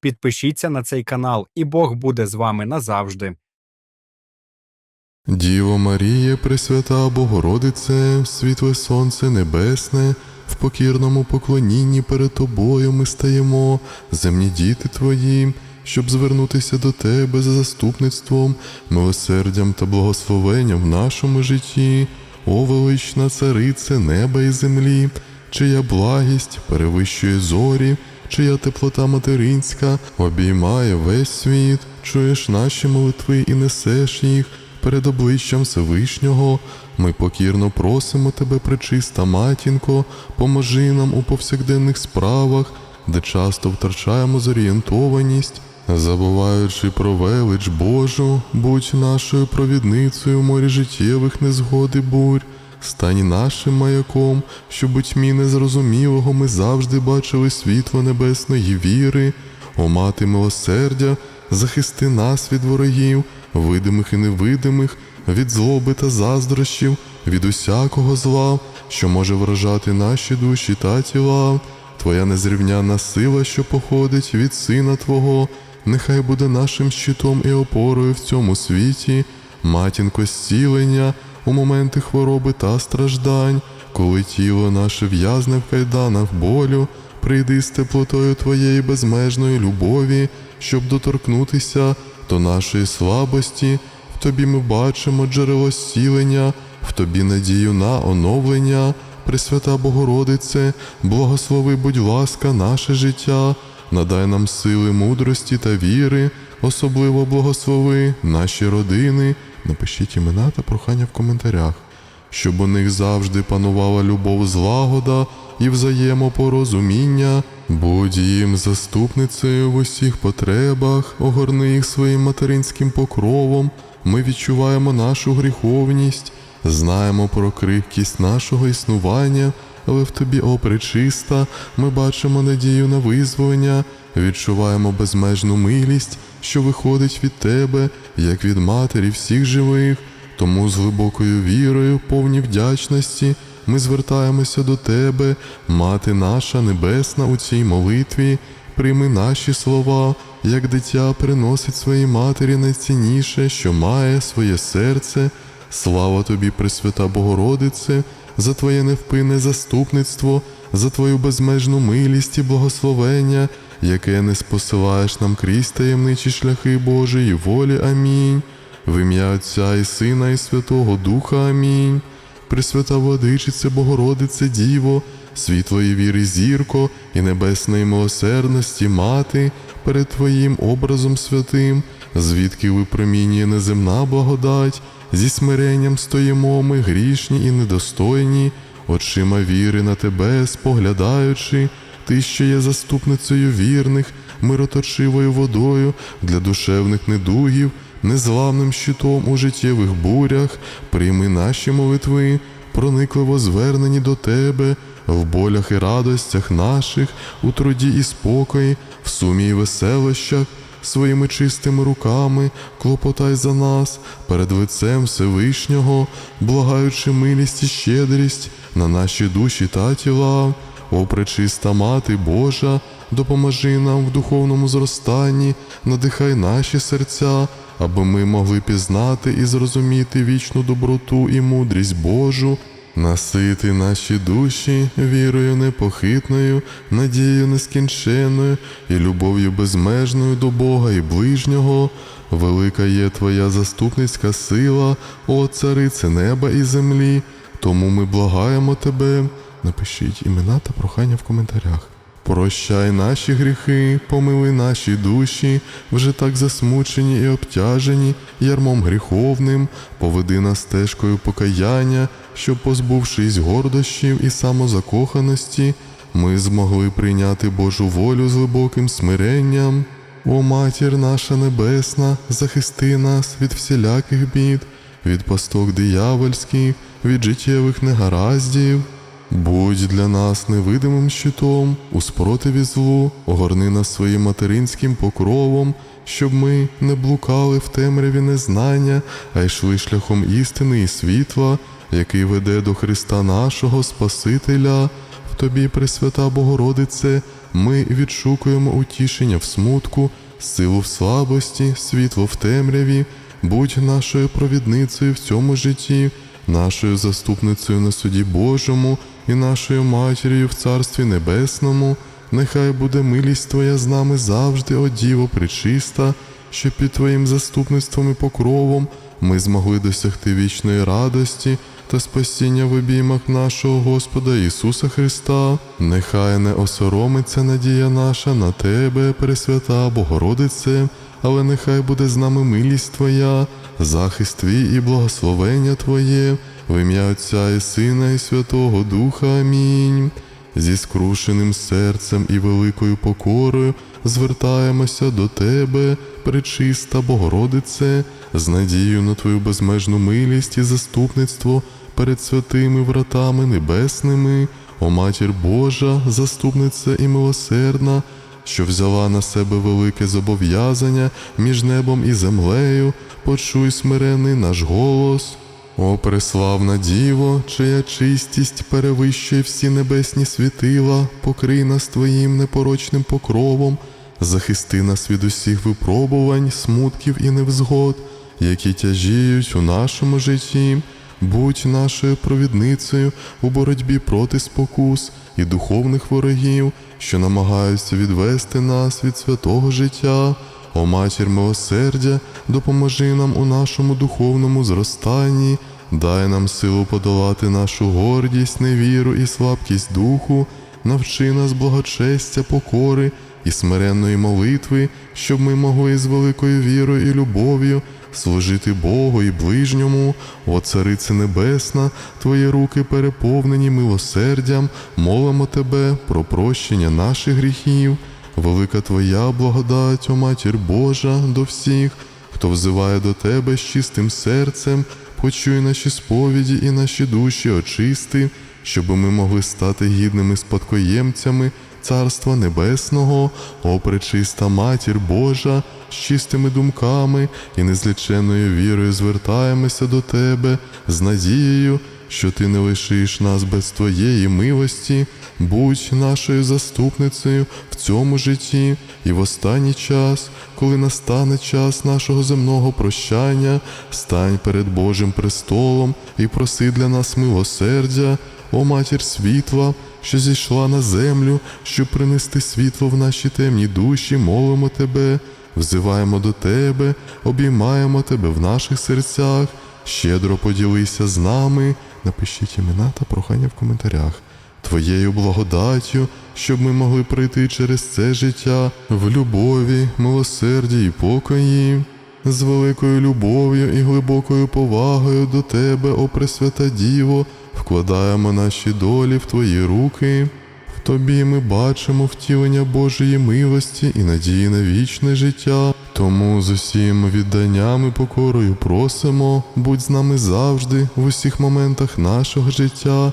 підпишіться на цей канал, і Бог буде з вами назавжди. Діво Маріє, Пресвята Богородице, світле Сонце Небесне, в покірному поклонінні перед Тобою ми стаємо, земні діти Твої, щоб звернутися до Тебе за заступництвом, милосердям та благословенням в нашому житті, о велична царице неба і землі, чия благість перевищує зорі, чия теплота материнська обіймає весь світ, чуєш наші молитви і несеш їх перед обличчям Всевишнього. Ми покірно просимо тебе, пречиста матінко, поможи нам у повсякденних справах, де часто втрачаємо зорієнтованість, забуваючи про велич Божу, будь нашою провідницею в морі життєвих незгод і бурь. Стань нашим маяком, щоб у тьмі незрозумілого ми завжди бачили світло небесної віри, о мати милосердя, захисти нас від ворогів, видимих і невидимих, від злоби та заздрощів, від усякого зла, що може вражати наші душі та тіла. Твоя незрівняна сила, що походить від Сина Твого, нехай буде нашим щитом і опорою в цьому світі, матінко зцілення у моменти хвороби та страждань, коли тіло наше в'язне в кайданах болю, прийди з теплотою Твоєї безмежної любові, щоб доторкнутися до нашої слабості. В Тобі ми бачимо джерело зцілення, в Тобі надію на оновлення. Пресвята Богородице, благослови, будь ласка, наше життя, надай нам сили, мудрості та віри, особливо благослови наші родини. Напишіть імена та прохання в коментарях, щоб у них завжди панувала любов, злагода і взаємопорозуміння. Будь їм заступницею в усіх потребах, огорни їх своїм материнським покровом. Ми відчуваємо нашу гріховність, знаємо про крихкість нашого існування, але в тобі, о пречиста, ми бачимо надію на визволення, відчуваємо безмежну милість, що виходить від тебе, як від матері всіх живих. Тому з глибокою вірою, повні вдячності, ми звертаємося до Тебе, Мати наша Небесна, у цій молитві. Прийми наші слова, як дитя приносить своїй матері найцінніше, що має своє серце. Слава тобі, Пресвята Богородице, за Твоє невпинне заступництво, за Твою безмежну милість і благословення, яке не спосилаєш нам крізь таємничі шляхи Божої волі. Амінь. В ім'я Отця і Сина, і Святого Духа Амінь. Пресвята Владичице, Богородице Діво, світлої віри зірко і небесної милосердності мати перед Твоїм образом святим, звідки випромінює неземна благодать, зі смиренням стоїмо ми грішні і недостойні, очима віри на Тебе споглядаючи, Ти, що є заступницею вірних, мироточивою водою для душевних недугів, незламним щитом у життєвих бурях, прийми наші молитви, проникливо звернені до Тебе, в болях і радостях наших, у труді і спокої, в сумі і веселощах, своїми чистими руками, клопотай за нас перед лицем Всевишнього, благаючи милість і щедрість на наші душі та тіла. О, пречиста Мати Божа, допоможи нам в духовному зростанні, надихай наші серця, аби ми могли пізнати і зрозуміти вічну доброту і мудрість Божу, насити наші душі вірою непохитною, надією нескінченною і любов'ю безмежною до Бога і ближнього. Велика є Твоя заступницька сила, о царице неба і землі, тому ми благаємо Тебе. Напишіть імена та прохання в коментарях. Прощай наші гріхи, помили наші душі, вже так засмучені і обтяжені ярмом гріховним, поведи нас стежкою покаяння, щоб, позбувшись гордощів і самозакоханості, ми змогли прийняти Божу волю з глибоким смиренням. О матір наша небесна, захисти нас від всіляких бід, від пасток диявольських, від життєвих негараздів. Будь для нас невидимим щитом у спротиві злу, огорни нас своїм материнським покровом, щоб ми не блукали в темряві незнання, а йшли шляхом істини і світла, який веде до Христа нашого Спасителя. В тобі, Пресвята Богородице, ми відшукуємо утішення в смутку, силу в слабості, світло в темряві. Будь нашою провідницею в цьому житті, нашою заступницею на суді Божому і нашою матір'ю в Царстві Небесному. Нехай буде милість Твоя з нами завжди, о Діво пречиста, щоб під Твоїм заступництвом і покровом ми змогли досягти вічної радості та спасіння в обіймах нашого Господа Ісуса Христа. Нехай не осоромиться надія наша на Тебе, Пресвята Богородице, але нехай буде з нами милість Твоя, захист Твій і благословення Твоє, в ім'я Отця і Сина і Святого Духа. Амінь. Зі скрушеним серцем і великою покорою звертаємося до Тебе, пречиста Богородице, з надією на Твою безмежну милість і заступництво перед святими вратами небесними, о Матір Божа, заступниця і милосердна, що взяла на себе велике зобов'язання між небом і землею, почуй смирений наш голос. О, преславна Діво, чия чистість перевищує всі небесні світила, покрий нас Твоїм непорочним покровом, захисти нас від усіх випробувань, смутків і невзгод, які тяжіють у нашому житті. Будь нашою провідницею у боротьбі проти спокус і духовних ворогів, що намагаються відвести нас від святого життя. О матір милосердя, допоможи нам у нашому духовному зростанні, дай нам силу подолати нашу гордість, невіру і слабкість духу, навчи нас благочестя, покори і смиренної молитви, щоб ми могли з великою вірою і любов'ю служити Богу і ближньому, о Царице Небесна, Твої руки переповнені милосердям, молимо Тебе про прощення наших гріхів. Велика Твоя благодать, о Матір Божа, до всіх, хто взиває до Тебе з чистим серцем, почуй наші сповіді і наші душі очисти, щоб ми могли стати гідними спадкоємцями Царства Небесного, о пречиста Матір Божа, з чистими думками і незліченною вірою звертаємося до Тебе з надією, що Ти не лишиш нас без Твоєї милості, будь нашою заступницею в цьому житті і в останній час, коли настане час нашого земного прощання, стань перед Божим престолом і проси для нас милосердя, о матір світла, що зійшла на землю, щоб принести світло в наші темні душі, молимо Тебе, взиваємо до Тебе, обіймаємо Тебе в наших серцях, щедро поділися з нами. Напишіть імена та прохання в коментарях. Твоєю благодаттю, щоб ми могли пройти через це життя в любові, милосерді і покої, з великою любов'ю і глибокою повагою до Тебе, о Пресвята Діво, вкладаємо наші долі в Твої руки. В Тобі ми бачимо втілення Божої милості і надії на вічне життя. Тому з усім відданням і покорою просимо, будь з нами завжди, в усіх моментах нашого життя,